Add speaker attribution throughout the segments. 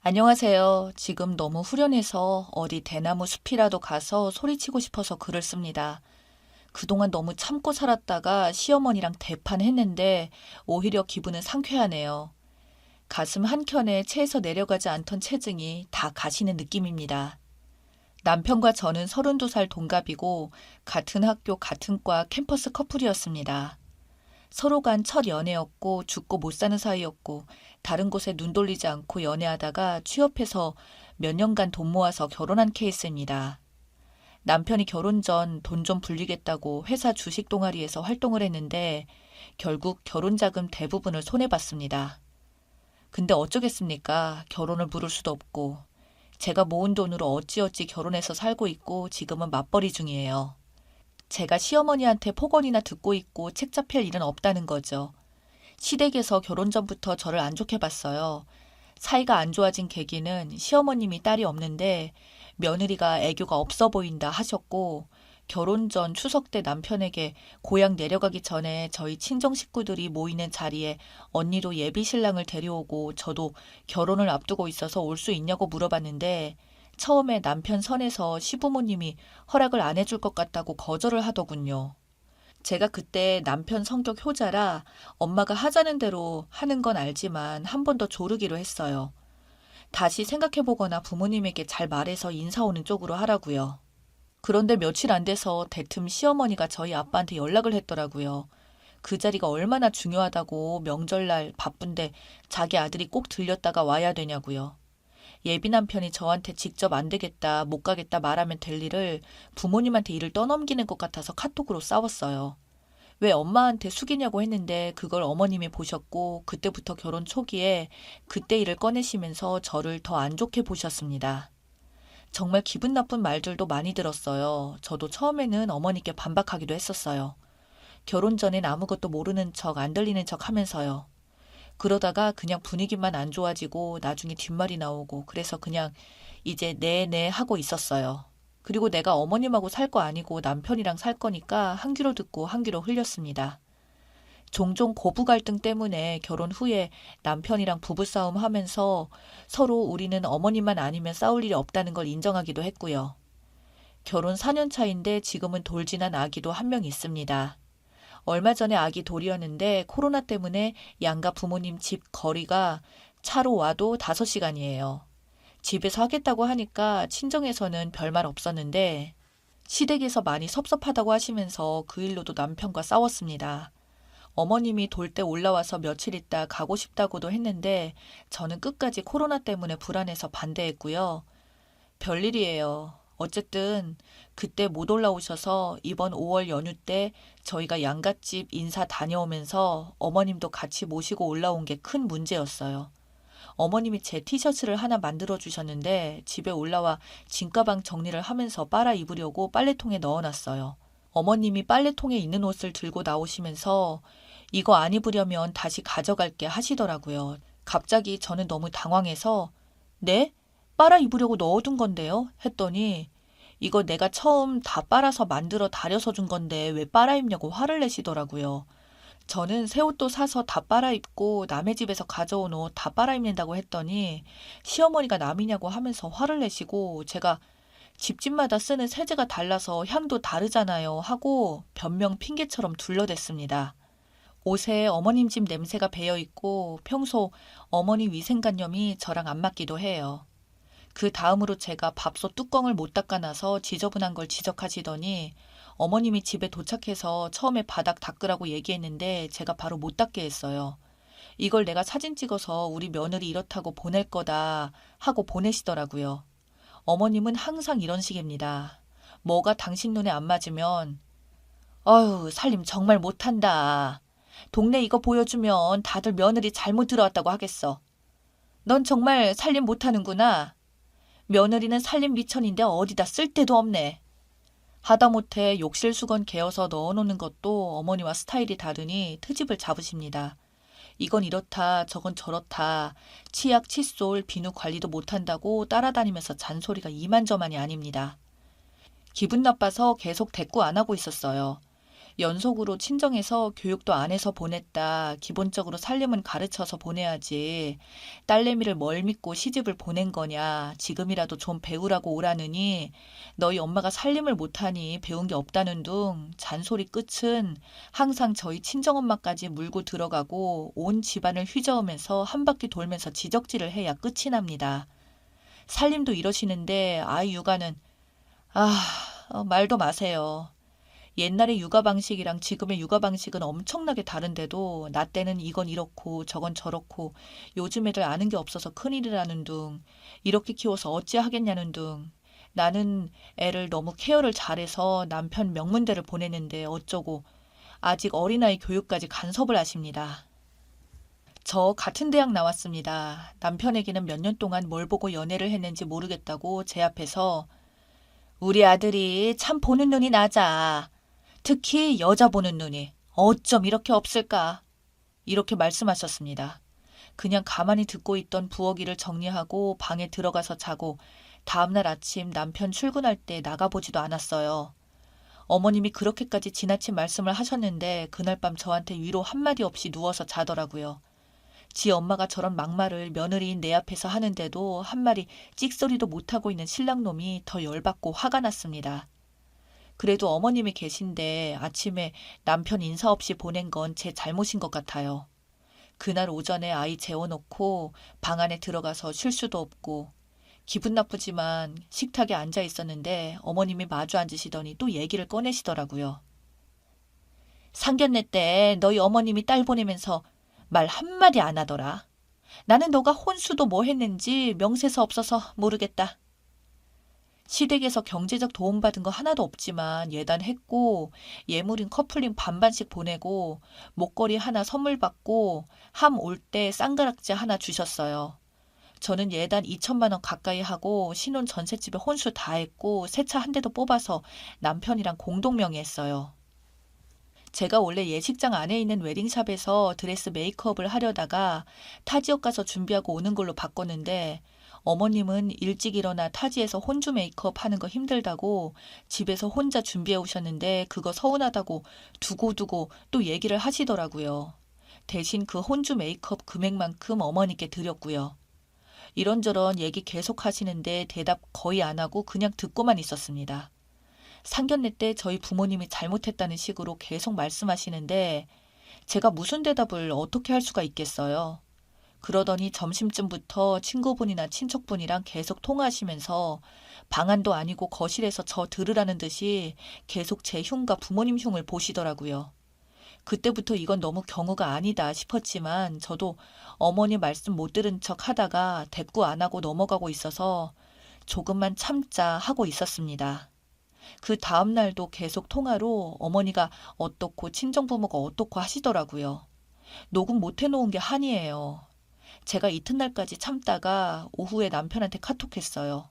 Speaker 1: 안녕하세요. 지금 너무 후련해서 어디 대나무 숲이라도 가서 소리치고 싶어서 글을 씁니다. 그동안 너무 참고 살았다가 시어머니랑 대판했는데 오히려 기분은 상쾌하네요. 가슴 한켠에 채에서 내려가지 않던 체증이 다 가시는 느낌입니다. 남편과 저는 32살 동갑이고 같은 학교 같은 과 캠퍼스 커플이었습니다. 서로 간 첫 연애였고 죽고 못 사는 사이였고 다른 곳에 눈 돌리지 않고 연애하다가 취업해서 몇 년간 돈 모아서 결혼한 케이스입니다. 남편이 결혼 전 돈 좀 불리겠다고 회사 주식 동아리에서 활동을 했는데 결국 결혼 자금 대부분을 손해봤습니다. 근데 어쩌겠습니까? 결혼을 부를 수도 없고 제가 모은 돈으로 어찌어찌 결혼해서 살고 있고 지금은 맞벌이 중이에요. 제가 시어머니한테 폭언이나 듣고 있고 책 잡힐 일은 없다는 거죠. 시댁에서 결혼 전부터 저를 안 좋게 봤어요. 사이가 안 좋아진 계기는 시어머님이 딸이 없는데 며느리가 애교가 없어 보인다 하셨고 결혼 전 추석 때 남편에게 고향 내려가기 전에 저희 친정 식구들이 모이는 자리에 언니도 예비 신랑을 데려오고 저도 결혼을 앞두고 있어서 올 수 있냐고 물어봤는데 처음에 남편 선에서 시부모님이 허락을 안 해줄 것 같다고 거절을 하더군요. 제가 그때 남편 성격 효자라 엄마가 하자는 대로 하는 건 알지만 한 번 더 조르기로 했어요. 다시 생각해보거나 부모님에게 잘 말해서 인사 오는 쪽으로 하라고요. 그런데 며칠 안 돼서 대뜸 시어머니가 저희 아빠한테 연락을 했더라고요. 그 자리가 얼마나 중요하다고 명절날 바쁜데 자기 아들이 꼭 들렸다가 와야 되냐고요. 예비 남편이 저한테 직접 안 되겠다, 못 가겠다 말하면 될 일을 부모님한테 일을 떠넘기는 것 같아서 카톡으로 싸웠어요. 왜 엄마한테 숙이냐고 했는데 그걸 어머님이 보셨고 그때부터 결혼 초기에 그때 일을 꺼내시면서 저를 더 안 좋게 보셨습니다. 정말 기분 나쁜 말들도 많이 들었어요. 저도 처음에는 어머니께 반박하기도 했었어요. 결혼 전엔 아무것도 모르는 척, 안 들리는 척 하면서요. 그러다가 그냥 분위기만 안 좋아지고 나중에 뒷말이 나오고 그래서 그냥 이제 네네 하고 있었어요. 그리고 내가 어머님하고 살 거 아니고 남편이랑 살 거니까 한 귀로 듣고 한 귀로 흘렸습니다. 종종 고부 갈등 때문에 결혼 후에 남편이랑 부부싸움 하면서 서로 우리는 어머님만 아니면 싸울 일이 없다는 걸 인정하기도 했고요. 결혼 4년 차인데 지금은 돌진한 아기도 한 명 있습니다. 얼마 전에 아기 돌이었는데 코로나 때문에 양가 부모님 집 거리가 차로 와도 5시간이에요. 집에서 하겠다고 하니까 친정에서는 별말 없었는데 시댁에서 많이 섭섭하다고 하시면서 그 일로도 남편과 싸웠습니다. 어머님이 돌 때 올라와서 며칠 있다 가고 싶다고도 했는데 저는 끝까지 코로나 때문에 불안해서 반대했고요. 별일이에요. 어쨌든 그때 못 올라오셔서 이번 5월 연휴 때 저희가 양갓집 인사 다녀오면서 어머님도 같이 모시고 올라온 게 큰 문제였어요. 어머님이 제 티셔츠를 하나 만들어 주셨는데 집에 올라와 짐가방 정리를 하면서 빨아 입으려고 빨래통에 넣어놨어요. 어머님이 빨래통에 있는 옷을 들고 나오시면서 이거 안 입으려면 다시 가져갈게 하시더라고요. 갑자기 저는 너무 당황해서 네? 빨아 입으려고 넣어둔 건데요? 했더니 이거 내가 처음 다 빨아서 만들어 다려서 준 건데 왜 빨아 입냐고 화를 내시더라고요. 저는 새 옷도 사서 다 빨아 입고 남의 집에서 가져온 옷 다 빨아 입는다고 했더니 시어머니가 남이냐고 하면서 화를 내시고 제가 집집마다 쓰는 세제가 달라서 향도 다르잖아요 하고 변명 핑계처럼 둘러댔습니다. 옷에 어머님 집 냄새가 배어 있고 평소 어머니 위생관념이 저랑 안 맞기도 해요. 그 다음으로 제가 밥솥 뚜껑을 못 닦아놔서 지저분한 걸 지적하시더니 어머님이 집에 도착해서 처음에 바닥 닦으라고 얘기했는데 제가 바로 못 닦게 했어요. 이걸 내가 사진 찍어서 우리 며느리 이렇다고 보낼 거다 하고 보내시더라고요. 어머님은 항상 이런 식입니다. 뭐가 당신 눈에 안 맞으면 어휴 살림 정말 못한다. 동네 이거 보여주면 다들 며느리 잘못 들어왔다고 하겠어. 넌 정말 살림 못하는구나. 며느리는 살림 미천인데 어디다 쓸 데도 없네. 하다못해 욕실 수건 개어서 넣어놓는 것도 어머니와 스타일이 다르니 트집을 잡으십니다. 이건 이렇다, 저건 저렇다, 치약, 칫솔, 비누 관리도 못한다고 따라다니면서 잔소리가 이만저만이 아닙니다. 기분 나빠서 계속 대꾸 안 하고 있었어요. 연속으로 친정에서 교육도 안 해서 보냈다. 기본적으로 살림은 가르쳐서 보내야지. 딸내미를 뭘 믿고 시집을 보낸 거냐. 지금이라도 좀 배우라고 오라느니 너희 엄마가 살림을 못하니 배운 게 없다는 둥 잔소리 끝은 항상 저희 친정엄마까지 물고 들어가고 온 집안을 휘저으면서 한 바퀴 돌면서 지적질을 해야 끝이 납니다. 살림도 이러시는데 아이 육아는 아 어, 말도 마세요. 옛날의 육아 방식이랑 지금의 육아 방식은 엄청나게 다른데도 나 때는 이건 이렇고 저건 저렇고 요즘 애들 아는 게 없어서 큰일이라는 둥 이렇게 키워서 어찌 하겠냐는 둥 나는 애를 너무 케어를 잘해서 남편 명문대를 보내는데 어쩌고 아직 어린아이 교육까지 간섭을 하십니다. 저 같은 대학 나왔습니다. 남편에게는 몇 년 동안 뭘 보고 연애를 했는지 모르겠다고 제 앞에서 우리 아들이 참 보는 눈이 낮아. 특히 여자 보는 눈이 어쩜 이렇게 없을까? 이렇게 말씀하셨습니다. 그냥 가만히 듣고 있던 부엌일을 정리하고 방에 들어가서 자고 다음날 아침 남편 출근할 때 나가보지도 않았어요. 어머님이 그렇게까지 지나친 말씀을 하셨는데 그날 밤 저한테 위로 한마디 없이 누워서 자더라고요. 지 엄마가 저런 막말을 며느리인 내 앞에서 하는데도 한 마리 찍소리도 못하고 있는 신랑놈이 더 열받고 화가 났습니다. 그래도 어머님이 계신데 아침에 남편 인사 없이 보낸 건 제 잘못인 것 같아요. 그날 오전에 아이 재워놓고 방 안에 들어가서 쉴 수도 없고 기분 나쁘지만 식탁에 앉아 있었는데 어머님이 마주 앉으시더니 또 얘기를 꺼내시더라고요. 상견례 때 너희 어머님이 딸 보내면서 말 한마디 안 하더라. 나는 너가 혼수도 뭐 했는지 명세서 없어서 모르겠다. 시댁에서 경제적 도움받은 거 하나도 없지만 예단했고 예물인 커플링 반반씩 보내고 목걸이 하나 선물 받고 함 올 때 쌍가락지 하나 주셨어요. 저는 예단 2천만 원 가까이 하고 신혼 전셋집에 혼수 다 했고 새 차 한 대도 뽑아서 남편이랑 공동 명의했어요. 제가 원래 예식장 안에 있는 웨딩샵에서 드레스 메이크업을 하려다가 타 지역 가서 준비하고 오는 걸로 바꿨는데 어머님은 일찍 일어나 타지에서 혼주 메이크업 하는 거 힘들다고 집에서 혼자 준비해 오셨는데 그거 서운하다고 두고두고 또 얘기를 하시더라고요. 대신 그 혼주 메이크업 금액만큼 어머니께 드렸고요. 이런저런 얘기 계속 하시는데 대답 거의 안 하고 그냥 듣고만 있었습니다. 상견례 때 저희 부모님이 잘못했다는 식으로 계속 말씀하시는데 제가 무슨 대답을 어떻게 할 수가 있겠어요. 그러더니 점심쯤부터 친구분이나 친척분이랑 계속 통화하시면서 방안도 아니고 거실에서 저 들으라는 듯이 계속 제 흉과 부모님 흉을 보시더라고요. 그때부터 이건 너무 경우가 아니다 싶었지만 저도 어머니 말씀 못 들은 척 하다가 대꾸 안 하고 넘어가고 있어서 조금만 참자 하고 있었습니다. 그 다음 날도 계속 통화로 어머니가 어떻고 친정부모가 어떻고 하시더라고요. 녹음 못 해놓은 게 한이에요. 제가 이튿날까지 참다가 오후에 남편한테 카톡했어요.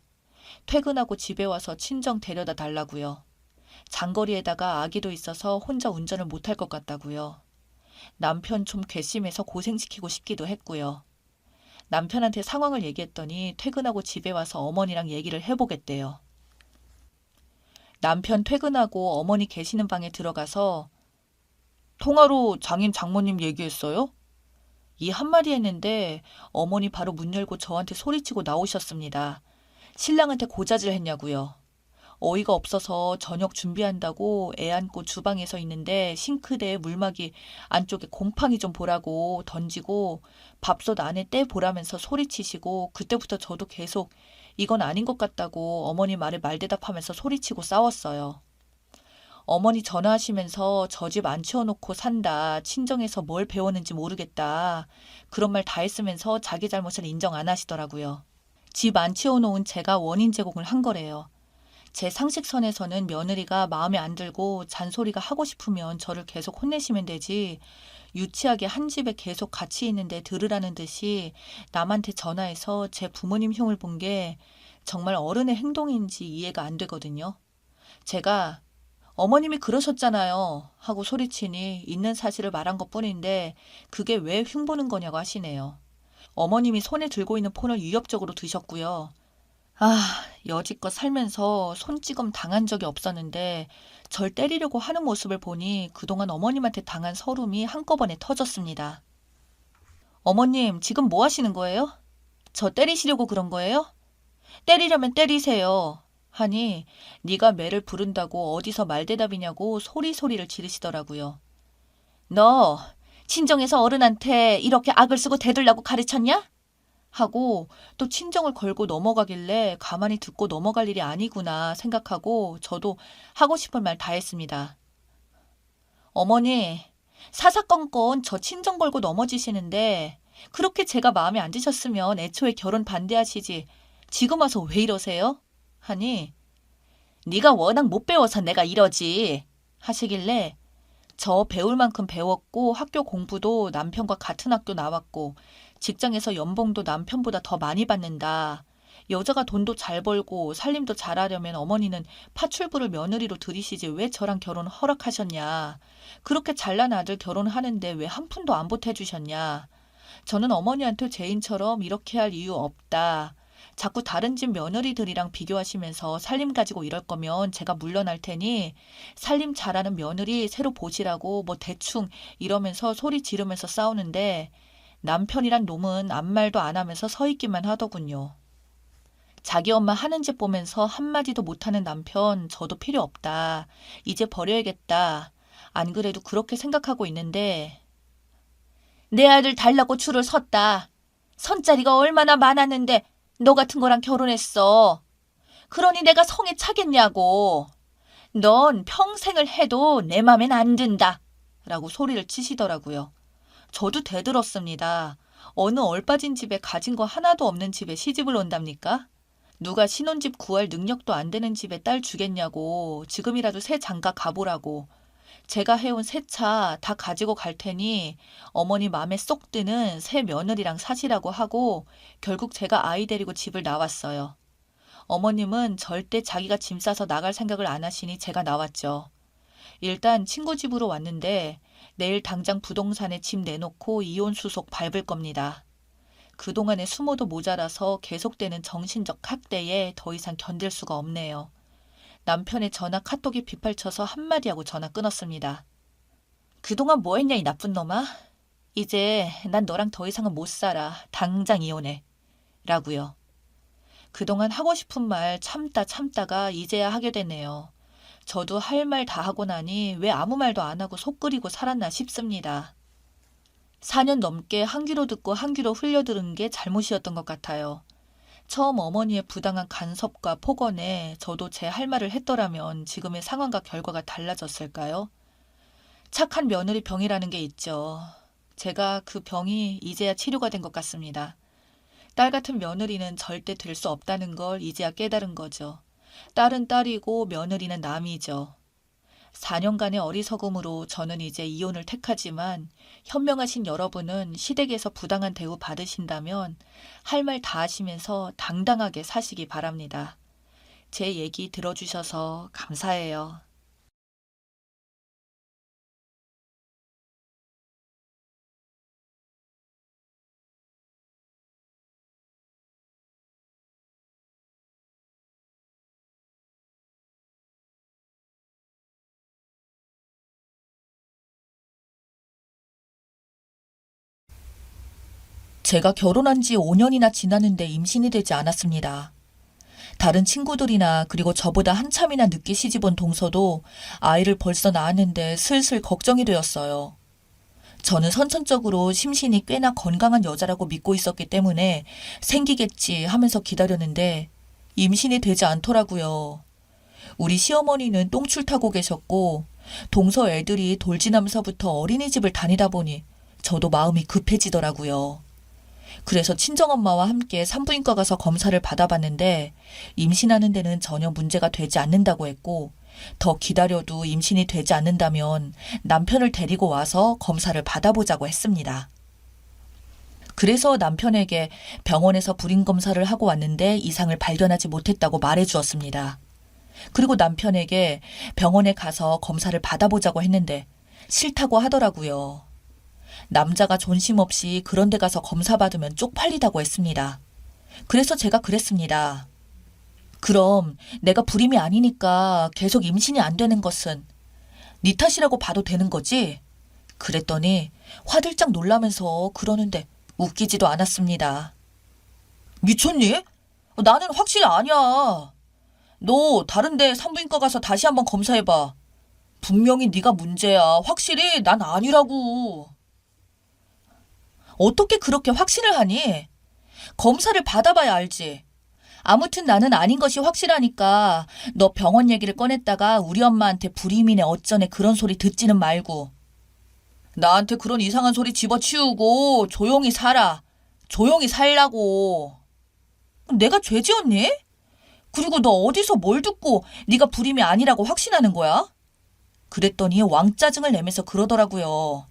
Speaker 1: 퇴근하고 집에 와서 친정 데려다 달라고요. 장거리에다가 아기도 있어서 혼자 운전을 못할 것 같다고요. 남편 좀 괘씸해서 고생시키고 싶기도 했고요. 남편한테 상황을 얘기했더니 퇴근하고 집에 와서 어머니랑 얘기를 해보겠대요. 남편 퇴근하고 어머니 계시는 방에 들어가서 통화로 장인 장모님 얘기했어요? 이 한마디 했는데 어머니 바로 문 열고 저한테 소리치고 나오셨습니다. 신랑한테 고자질 했냐고요. 어이가 없어서 저녁 준비한다고 애 안고 주방에서 있는데 싱크대에 물막이 안쪽에 곰팡이 좀 보라고 던지고 밥솥 안에 떼 보라면서 소리치시고 그때부터 저도 계속 이건 아닌 것 같다고 어머니 말에 말대답하면서 소리치고 싸웠어요. 어머니 전화하시면서 저 집 안 치워놓고 산다. 친정에서 뭘 배웠는지 모르겠다. 그런 말 다 했으면서 자기 잘못을 인정 안 하시더라고요. 집 안 치워놓은 제가 원인 제공을 한 거래요. 제 상식선에서는 며느리가 마음에 안 들고 잔소리가 하고 싶으면 저를 계속 혼내시면 되지. 유치하게 한 집에 계속 같이 있는데 들으라는 듯이 남한테 전화해서 제 부모님 흉을 본 게 정말 어른의 행동인지 이해가 안 되거든요. 제가 어머님이 그러셨잖아요. 하고 소리치니 있는 사실을 말한 것 뿐인데 그게 왜 흉보는 거냐고 하시네요. 어머님이 손에 들고 있는 폰을 위협적으로 드셨고요. 아, 여지껏 살면서 손찌검 당한 적이 없었는데 절 때리려고 하는 모습을 보니 그동안 어머님한테 당한 서름이 한꺼번에 터졌습니다. 어머님, 지금 뭐 하시는 거예요? 저 때리시려고 그런 거예요? 때리려면 때리세요. 하니 네가 매를 부른다고 어디서 말대답이냐고 소리소리를 지르시더라고요. 너 친정에서 어른한테 이렇게 악을 쓰고 대들라고 가르쳤냐? 하고 또 친정을 걸고 넘어가길래 가만히 듣고 넘어갈 일이 아니구나 생각하고 저도 하고 싶은 말 다 했습니다. 어머니, 사사건건 저 친정 걸고 넘어지시는데 그렇게 제가 마음에 안 드셨으면 애초에 결혼 반대하시지 지금 와서 왜 이러세요? 하니 네가 워낙 못 배워서 내가 이러지 하시길래 저 배울 만큼 배웠고 학교 공부도 남편과 같은 학교 나왔고 직장에서 연봉도 남편보다 더 많이 받는다. 여자가 돈도 잘 벌고 살림도 잘하려면 어머니는 파출부를 며느리로 들이시지 왜 저랑 결혼 허락하셨냐. 그렇게 잘난 아들 결혼하는데 왜 한 푼도 안 보태주셨냐. 저는 어머니한테 죄인처럼 이렇게 할 이유 없다. 자꾸 다른 집 며느리들이랑 비교하시면서 살림 가지고 이럴 거면 제가 물러날 테니 살림 잘하는 며느리 새로 보시라고 뭐 대충 이러면서 소리 지르면서 싸우는데 남편이란 놈은 아무 말도 안 하면서 서 있기만 하더군요. 자기 엄마 하는 짓 보면서 한마디도 못하는 남편 저도 필요 없다. 이제 버려야겠다. 안 그래도 그렇게 생각하고 있는데 내 아들 달라고 줄을 섰다. 선자리가 얼마나 많았는데 너 같은 거랑 결혼했어. 그러니 내가 성에 차겠냐고. 넌 평생을 해도 내 맘엔 안 든다. 라고 소리를 치시더라고요. 저도 대들었습니다. 어느 얼빠진 집에 가진 거 하나도 없는 집에 시집을 온답니까? 누가 신혼집 구할 능력도 안 되는 집에 딸 주겠냐고 지금이라도 새 장가 가보라고 제가 해온 새 차 다 가지고 갈 테니 어머니 마음에 쏙 드는 새 며느리랑 사시라고 하고 결국 제가 아이 데리고 집을 나왔어요. 어머님은 절대 자기가 짐 싸서 나갈 생각을 안 하시니 제가 나왔죠. 일단 친구 집으로 왔는데 내일 당장 부동산에 집 내놓고 이혼 수속 밟을 겁니다. 그동안에 숨어도 모자라서 계속되는 정신적 학대에 더 이상 견딜 수가 없네요. 남편의 전화 카톡이 빗발쳐서 한마디 하고 전화 끊었습니다. 그동안 뭐 했냐, 이 나쁜 놈아? 이제 난 너랑 더 이상은 못 살아. 당장 이혼해. 라고요. 그동안 하고 싶은 말 참다 참다가 이제야 하게 되네요. 저도 할 말 다 하고 나니 왜 아무 말도 안 하고 속 끓이고 살았나 싶습니다. 4년 넘게 한 귀로 듣고 한 귀로 흘려들은 게 잘못이었던 것 같아요. 처음 어머니의 부당한 간섭과 폭언에 저도 제 할 말을 했더라면 지금의 상황과 결과가 달라졌을까요? 착한 며느리 병이라는 게 있죠. 제가 그 병이 이제야 치료가 된 것 같습니다. 딸 같은 며느리는 절대 될 수 없다는 걸 이제야 깨달은 거죠. 딸은 딸이고 며느리는 남이죠. 4년간의 어리석음으로 저는 이제 이혼을 택하지만 현명하신 여러분은 시댁에서 부당한 대우 받으신다면 할 말 다 하시면서 당당하게 사시기 바랍니다. 제 얘기 들어주셔서 감사해요. 제가 결혼한 지 5년이나 지났는데 임신이 되지 않았습니다. 다른 친구들이나 그리고 저보다 한참이나 늦게 시집온 동서도 아이를 벌써 낳았는데 슬슬 걱정이 되었어요. 저는 선천적으로 심신이 꽤나 건강한 여자라고 믿고 있었기 때문에 생기겠지 하면서 기다렸는데 임신이 되지 않더라고요. 우리 시어머니는 똥줄 타고 계셨고 동서 애들이 돌지나면서부터 어린이집을 다니다 보니 저도 마음이 급해지더라고요. 그래서 친정엄마와 함께 산부인과 가서 검사를 받아봤는데 임신하는 데는 전혀 문제가 되지 않는다고 했고 더 기다려도 임신이 되지 않는다면 남편을 데리고 와서 검사를 받아보자고 했습니다. 그래서 남편에게 병원에서 불임 검사를 하고 왔는데 이상을 발견하지 못했다고 말해 주었습니다. 그리고 남편에게 병원에 가서 검사를 받아보자고 했는데 싫다고 하더라고요. 남자가 존심 없이 그런 데 가서 검사 받으면 쪽팔리다고 했습니다. 그래서 제가 그랬습니다. 그럼 내가 불임이 아니니까 계속 임신이 안 되는 것은 네 탓이라고 봐도 되는 거지? 그랬더니 화들짝 놀라면서 그러는데 웃기지도 않았습니다. 미쳤니? 나는 확실히 아니야. 너 다른데 산부인과 가서 다시 한번 검사해봐. 분명히 네가 문제야. 확실히 난 아니라고. 어떻게 그렇게 확신을 하니? 검사를 받아봐야 알지. 아무튼 나는 아닌 것이 확실하니까 너 병원 얘기를 꺼냈다가 우리 엄마한테 불임이네 어쩌네 그런 소리 듣지는 말고. 나한테 그런 이상한 소리 집어치우고 조용히 살아. 조용히 살라고. 내가 죄 지었니? 그리고 너 어디서 뭘 듣고 네가 불임이 아니라고 확신하는 거야? 그랬더니 왕짜증을 내면서 그러더라고요.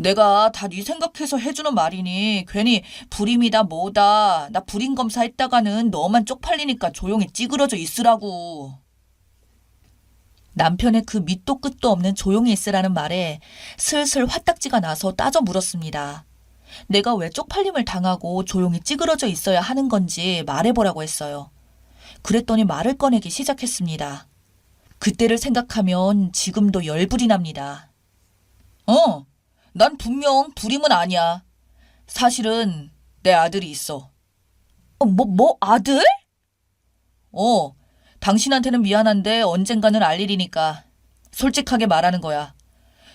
Speaker 1: 내가 다 네 생각해서 해주는 말이니 괜히 불임이다 뭐다 나 불임 검사 했다가는 너만 쪽팔리니까 조용히 찌그러져 있으라고. 남편의 그 밑도 끝도 없는 조용히 있으라는 말에 슬슬 화딱지가 나서 따져 물었습니다. 내가 왜 쪽팔림을 당하고 조용히 찌그러져 있어야 하는 건지 말해보라고 했어요. 그랬더니 말을 꺼내기 시작했습니다. 그때를 생각하면 지금도 열불이 납니다. 어, 난 분명 불임은 아니야. 사실은 내 아들이 있어. 어, 뭐, 뭐, 아들? 어, 당신한테는 미안한데 언젠가는 알 일이니까 솔직하게 말하는 거야.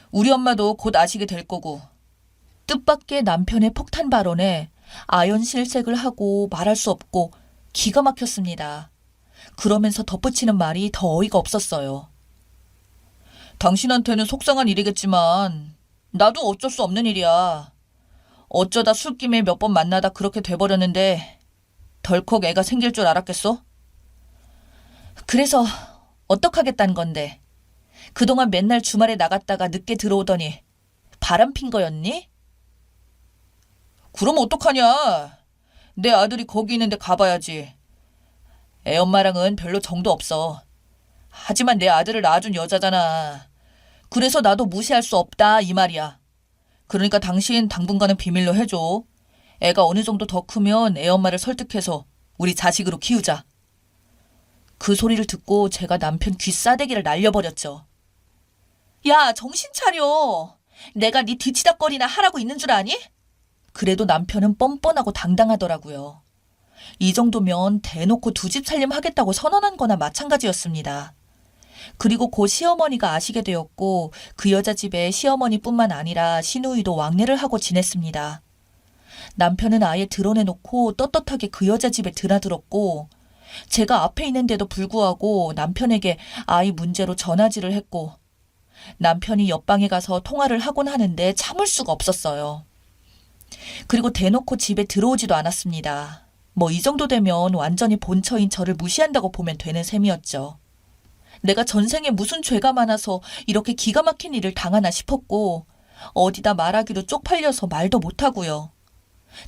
Speaker 1: 우리 엄마도 곧 아시게 될 거고. 뜻밖의 남편의 폭탄 발언에 아연 실색을 하고 말할 수 없고 기가 막혔습니다. 그러면서 덧붙이는 말이 더 어이가 없었어요. 당신한테는 속상한 일이겠지만 나도 어쩔 수 없는 일이야. 어쩌다 술김에 몇 번 만나다 그렇게 돼버렸는데 덜컥 애가 생길 줄 알았겠어? 그래서 어떡하겠다는 건데. 그동안 맨날 주말에 나갔다가 늦게 들어오더니 바람 핀 거였니? 그럼 어떡하냐? 내 아들이 거기 있는데 가봐야지. 애 엄마랑은 별로 정도 없어. 하지만 내 아들을 낳아준 여자잖아. 그래서 나도 무시할 수 없다 이 말이야. 그러니까 당신 당분간은 비밀로 해줘. 애가 어느 정도 더 크면 애 엄마를 설득해서 우리 자식으로 키우자. 그 소리를 듣고 제가 남편 귀싸대기를 날려버렸죠. 야, 정신 차려. 내가 네 뒤치다거리나 하라고 있는 줄 아니? 그래도 남편은 뻔뻔하고 당당하더라고요. 이 정도면 대놓고 두 집 살림 하겠다고 선언한 거나 마찬가지였습니다. 그리고 고 시어머니가 아시게 되었고 그 여자 집에 시어머니뿐만 아니라 시누이도 왕래를 하고 지냈습니다. 남편은 아예 드러내놓고 떳떳하게 그 여자 집에 드나들었고 제가 앞에 있는데도 불구하고 남편에게 아이 문제로 전화질을 했고 남편이 옆방에 가서 통화를 하곤 하는데 참을 수가 없었어요. 그리고 대놓고 집에 들어오지도 않았습니다. 뭐 이 정도 되면 완전히 본처인 저를 무시한다고 보면 되는 셈이었죠. 내가 전생에 무슨 죄가 많아서 이렇게 기가 막힌 일을 당하나 싶었고 어디다 말하기도 쪽팔려서 말도 못하고요.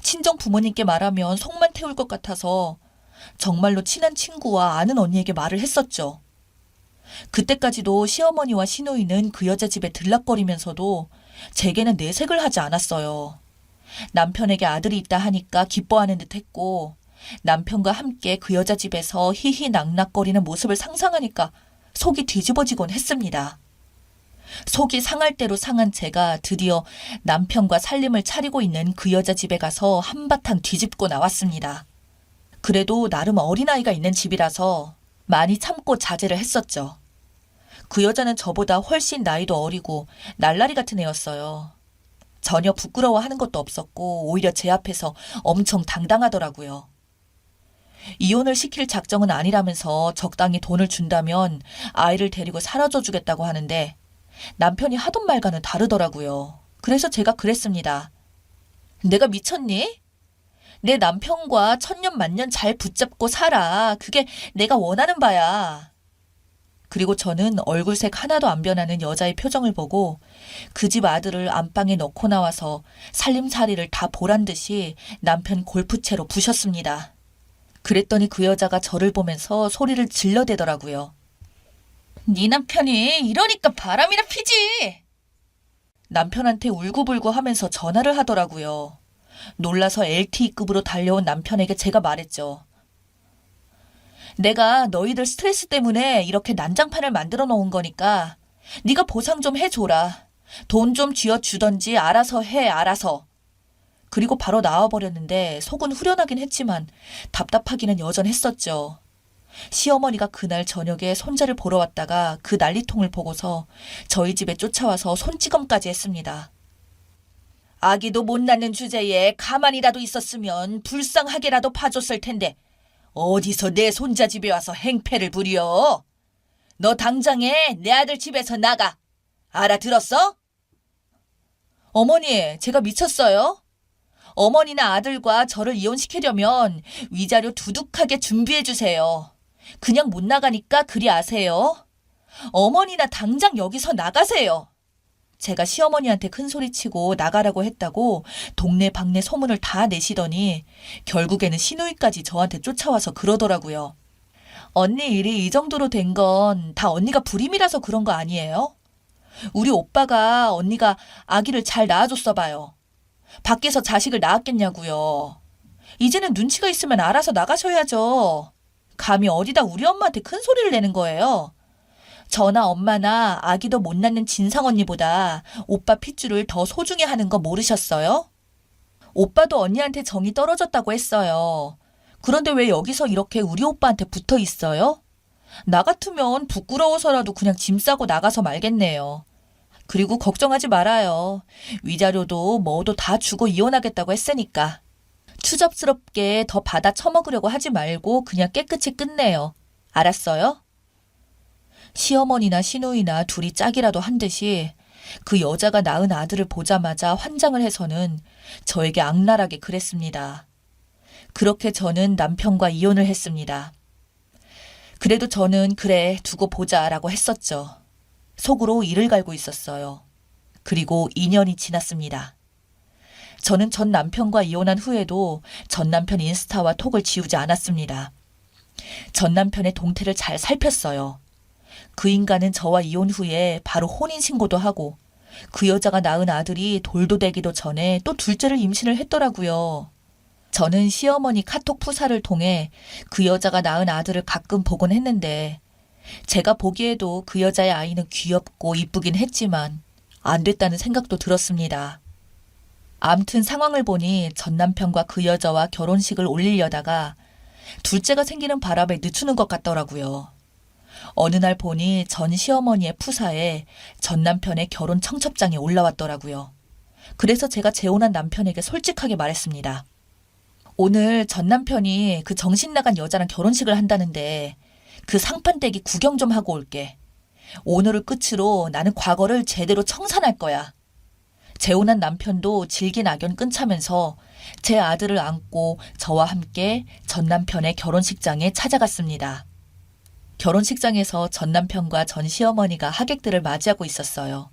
Speaker 1: 친정 부모님께 말하면 속만 태울 것 같아서 정말로 친한 친구와 아는 언니에게 말을 했었죠. 그때까지도 시어머니와 시누이는 그 여자 집에 들락거리면서도 제게는 내색을 하지 않았어요. 남편에게 아들이 있다 하니까 기뻐하는 듯 했고, 남편과 함께 그 여자 집에서 히히 낙낙거리는 모습을 상상하니까 속이 뒤집어지곤 했습니다. 속이 상할 대로 상한 제가 드디어 남편과 살림을 차리고 있는 그 여자 집에 가서 한바탕 뒤집고 나왔습니다. 그래도 나름 어린아이가 있는 집이라서 많이 참고 자제를 했었죠. 그 여자는 저보다 훨씬 나이도 어리고 날라리 같은 애였어요. 전혀 부끄러워하는 것도 없었고 오히려 제 앞에서 엄청 당당하더라고요. 이혼을 시킬 작정은 아니라면서 적당히 돈을 준다면 아이를 데리고 사라져 주겠다고 하는데 남편이 하던 말과는 다르더라고요. 그래서 제가 그랬습니다. 내가 미쳤니? 내 남편과 천년 만년 잘 붙잡고 살아. 그게 내가 원하는 바야. 그리고 저는 얼굴색 하나도 안 변하는 여자의 표정을 보고 그 집 아들을 안방에 넣고 나와서 살림살이를 다 보란 듯이 남편 골프채로 부셨습니다. 그랬더니 그 여자가 저를 보면서 소리를 질러대더라고요. 네 남편이 이러니까 바람이나 피지. 남편한테 울고불고 하면서 전화를 내가 너희들 스트레스 때문에 이렇게 난장판을 만들어 놓은 거니까 네가 보상 좀 해줘라. 돈 좀 쥐어주던지 알아서 해, 알아서. 그리고 바로 나와버렸는데 속은 후련하긴 했지만 답답하기는 여전했었죠. 시어머니가 그날 저녁에 손자를 보러 왔다가 그 난리통을 보고서 저희 집에 쫓아와서 손찌검까지 했습니다. 아기도 못 낳는 주제에 가만히라도 있었으면 불쌍하게라도 봐줬을 텐데 어디서 내 손자 집에 와서 행패를 부려? 너 당장에 내 아들 집에서 나가. 알아들었어? 어머니, 제가 미쳤어요? 어머니나 아들과 저를 이혼시키려면 위자료 두둑하게 준비해 주세요. 그냥 못 나가니까 그리 아세요. 어머니나 당장 여기서 나가세요. 제가 시어머니한테 큰 소리치고 나가라고 했다고 동네 방네 소문을 다 내시더니 결국에는 시누이까지 저한테 쫓아와서 그러더라고요. 언니 일이 이 정도로 된 건 다 언니가 불임이라서 그런 거 아니에요? 우리 오빠가 언니가 아기를 잘 낳아줬어 봐요. 밖에서 자식을 낳았겠냐고요. 이제는 눈치가 있으면 알아서 나가셔야죠. 감히 어디다 우리 엄마한테 큰 소리를 내는 거예요. 저나 엄마나 아기도 못 낳는 진상 언니보다 오빠 핏줄을 더 소중히 하는 거 모르셨어요? 오빠도 언니한테 정이 떨어졌다고 했어요. 그런데 왜 여기서 이렇게 우리 오빠한테 붙어 있어요? 나 같으면 부끄러워서라도 그냥 짐 싸고 나가서 말겠네요. 그리고 걱정하지 말아요. 위자료도 뭐도 다 주고 이혼하겠다고 했으니까. 추접스럽게 더 받아 처먹으려고 하지 말고 그냥 깨끗이 끝내요. 알았어요? 시어머니나 시누이나 둘이 짝이라도 한 듯이 그 여자가 낳은 아들을 보자마자 환장을 해서는 저에게 악랄하게 그랬습니다. 그렇게 저는 남편과 이혼을 했습니다. 그래도 저는 그래 두고 보자라고 했었죠. 속으로 이를 갈고 있었어요. 그리고 2년이 지났습니다. 저는 전 남편과 이혼한 후에도 전 남편 인스타와 톡을 지우지 않았습니다. 전 남편의 동태를 잘 살폈어요. 그 인간은 저와 이혼 후에 바로 혼인신고도 하고 그 여자가 낳은 아들이 돌도 되기도 전에 또 둘째를 임신을 했더라고요. 저는 시어머니 카톡 푸사를 통해 그 여자가 낳은 아들을 가끔 보곤 했는데 제가 보기에도 그 여자의 아이는 귀엽고 이쁘긴 했지만 안 됐다는 생각도 들었습니다. 암튼 상황을 보니 전 남편과 그 여자와 결혼식을 올리려다가 둘째가 생기는 바람에 늦추는 것 같더라고요. 어느 날 보니 전 시어머니의 푸사에 전 남편의 결혼 청첩장이 올라왔더라고요. 그래서 제가 재혼한 남편에게 솔직하게 말했습니다. 오늘 전 남편이 그 정신 나간 여자랑 결혼식을 한다는데 그 상판떼기 구경 좀 하고 올게. 오늘을 끝으로 나는 과거를 제대로 청산할 거야. 재혼한 남편도 질긴 악연 끊자면서 제 아들을 안고 저와 함께 전 남편의 결혼식장에 찾아갔습니다. 결혼식장에서 전 남편과 전 시어머니가 하객들을 맞이하고 있었어요.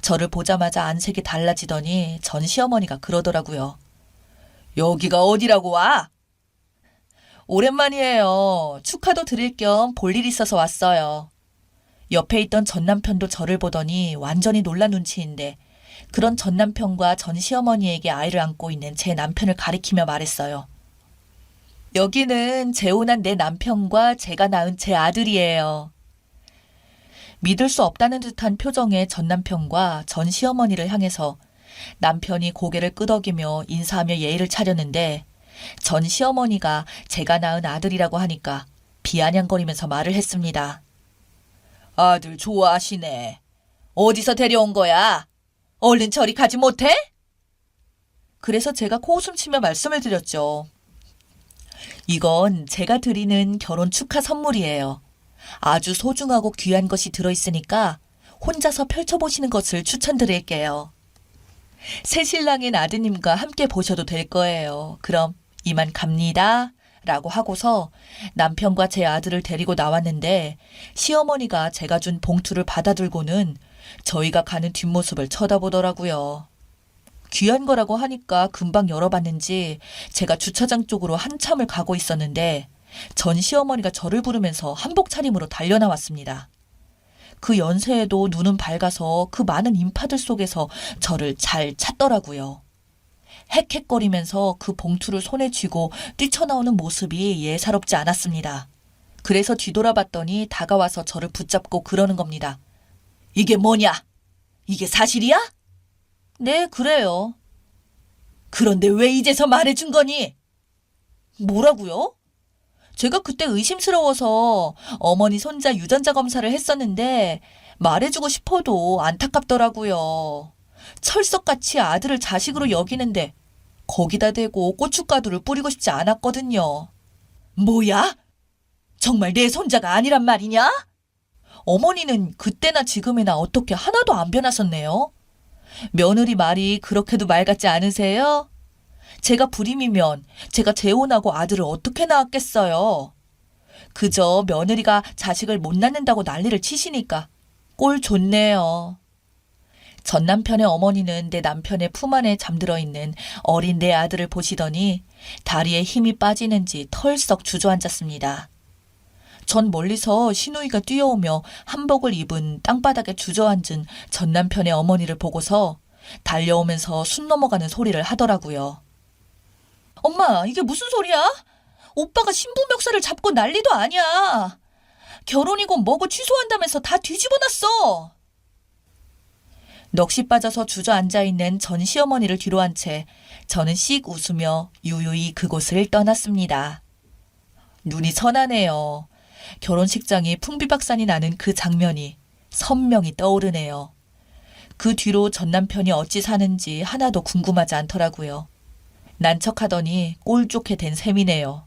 Speaker 1: 저를 보자마자 안색이 달라지더니 전 시어머니가 그러더라고요. 여기가 어디라고 와? 오랜만이에요. 축하도 드릴 겸 볼일 있어서 왔어요. 옆에 있던 전 남편도 저를 보더니 완전히 놀란 눈치인데 그런 전 남편과 전 시어머니에게 아이를 안고 있는 제 남편을 가리키며 말했어요. 여기는 재혼한 내 남편과 제가 낳은 제 아들이에요. 믿을 수 없다는 듯한 표정의 전 남편과 전 시어머니를 향해서 남편이 고개를 끄덕이며 인사하며 예의를 차렸는데 전 시어머니가 제가 낳은 아들이라고 하니까 비아냥거리면서 말을 했습니다. 아들 좋아하시네. 어디서 데려온 거야? 얼른 저리 가지 못해? 그래서 제가 코웃음 치며 말씀을 드렸죠. 이건 제가 드리는 결혼 축하 선물이에요. 아주 소중하고 귀한 것이 들어있으니까 혼자서 펼쳐보시는 것을 추천드릴게요. 새신랑인 아드님과 함께 보셔도 될 거예요. 그럼 이만 갑니다. 라고 하고서 남편과 제 아들을 데리고 나왔는데 시어머니가 제가 준 봉투를 받아들고는 저희가 가는 뒷모습을 쳐다보더라고요. 귀한 거라고 하니까 금방 열어봤는지 제가 주차장 쪽으로 한참을 가고 있었는데 전 시어머니가 저를 부르면서 한복 차림으로 달려나왔습니다. 그 연세에도 눈은 밝아서 그 많은 인파들 속에서 저를 잘 찾더라고요. 헥헥거리면서 그 봉투를 손에 쥐고 뛰쳐나오는 모습이 예사롭지 않았습니다. 그래서 뒤돌아봤더니 다가와서 저를 붙잡고 그러는 겁니다. 이게 뭐냐? 이게 사실이야? 네, 그래요. 그런데 왜 이제서 말해준 거니? 뭐라고요? 제가 그때 의심스러워서 어머니 손자 유전자 검사를 했었는데 말해주고 싶어도 안타깝더라고요. 철석같이 아들을 자식으로 여기는데 거기다 대고 고춧가루를 뿌리고 싶지 않았거든요. 뭐야? 정말 내 손자가 아니란 말이냐? 어머니는 그때나 지금이나 어떻게 하나도 안 변하셨네요. 며느리 말이 그렇게도 말 같지 않으세요? 제가 불임이면 제가 재혼하고 아들을 어떻게 낳았겠어요? 그저 며느리가 자식을 못 낳는다고 난리를 치시니까 꼴 좋네요. 전 남편의 어머니는 내 남편의 품 안에 잠들어 있는 어린 내 아들을 보시더니 다리에 힘이 빠지는지 털썩 주저앉았습니다. 전 멀리서 신우이가 뛰어오며 한복을 입은 땅바닥에 주저앉은 전 남편의 어머니를 보고서 달려오면서 숨 넘어가는 소리를 하더라고요. 엄마, 이게 무슨 소리야? 오빠가 신부 멱살을 잡고 난리도 아니야. 결혼이고 뭐고 취소한다면서 다 뒤집어 놨어. 넋이 빠져서 주저앉아 있는 전 시어머니를 뒤로 한 채 저는 씩 웃으며 유유히 그곳을 떠났습니다. 눈이 선하네요. 결혼식장이 풍비박산이 나는 그 장면이 선명히 떠오르네요. 그 뒤로 전 남편이 어찌 사는지 하나도 궁금하지 않더라고요. 난척하더니 꼴 좋게 된 셈이네요.